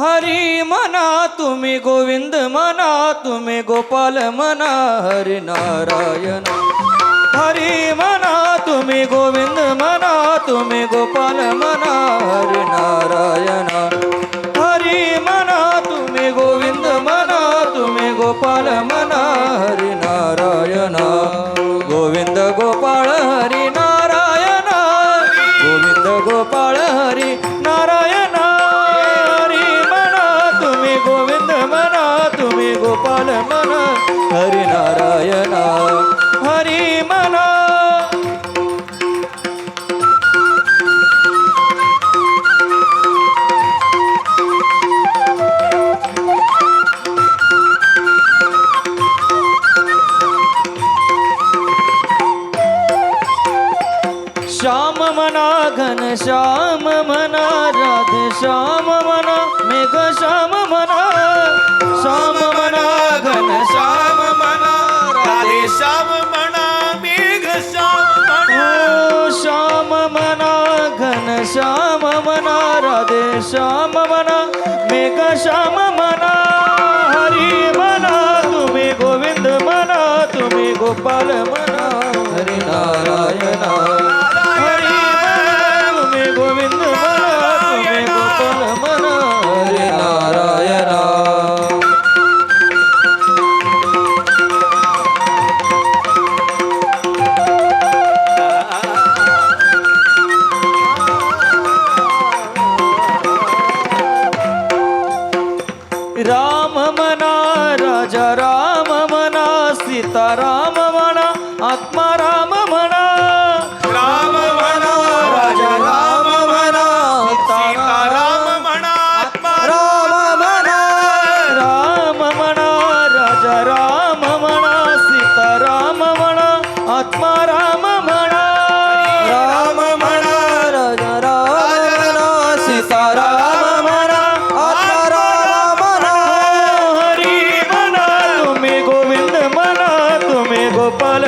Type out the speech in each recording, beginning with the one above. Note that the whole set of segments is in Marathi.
हरी म्हणा तुम्ही गोविंद म्हणा तुम्ही गोपाल म्हणा हरी नारायण. हरी म्हणा तुम्ही गोविंद म्हणा तुम्ही गोपाल म्हणा हरी नारायण. श्याम मना राधे श्याम मना मेघ श्याम मना श्याम मना घन श्याम मना राधे श्याम म्हणा मेघ श्याम म्हणा श्याम मना घन श्याम मना राधे श्याम मना मेघ श्याम मना हरी मना तुम्ही गोविंद मना तुम्ही गोपाल मना हरी नारायण ராம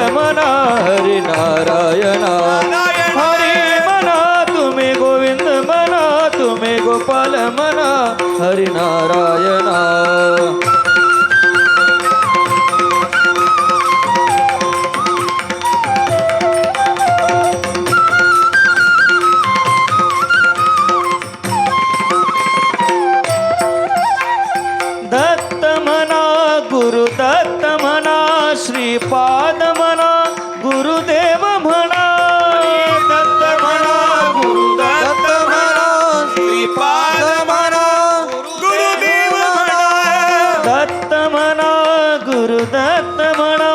गोपाल म्हणा हरी नारायण। हरी म्हणा तुम्ही गोविंद म्हणा तुम्ही गोपाल म्हणा हरी नारायण। दत्त म्हणा गुरु गुरुदत्त म्हणा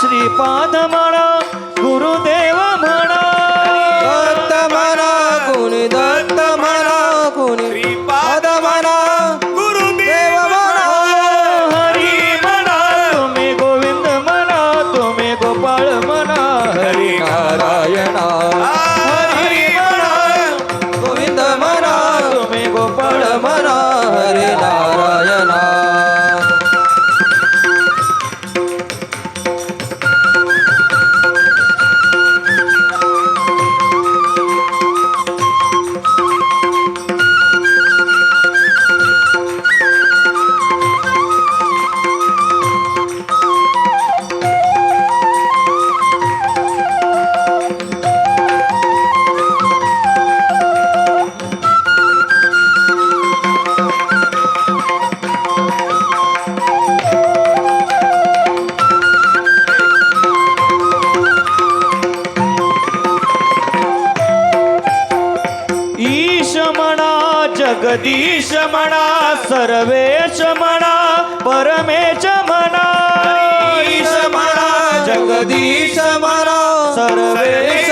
श्रीपाद म्हणा गुरुदेव म्हणा. दत्त म्हणा गुणी दत्त म्हणा गुणी जगदीश म्हणा सर्वेश म्हणा परमेश म्हणा. म्हणा जगदीश म्हणा सर्वेश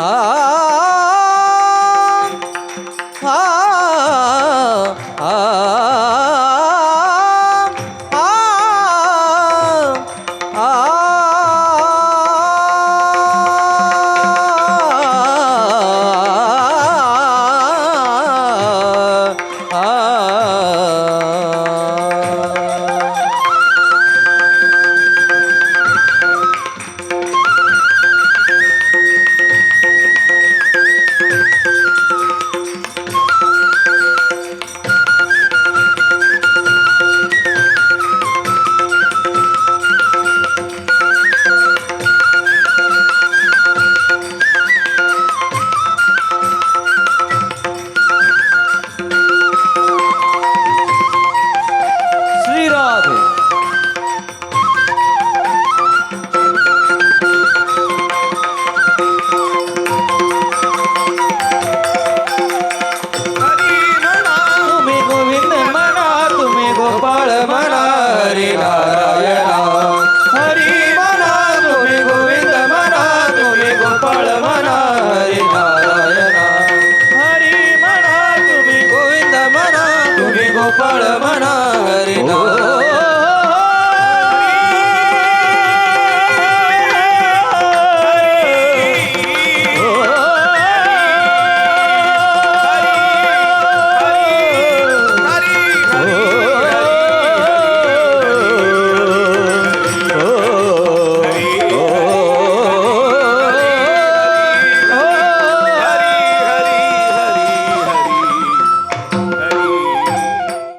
ಆ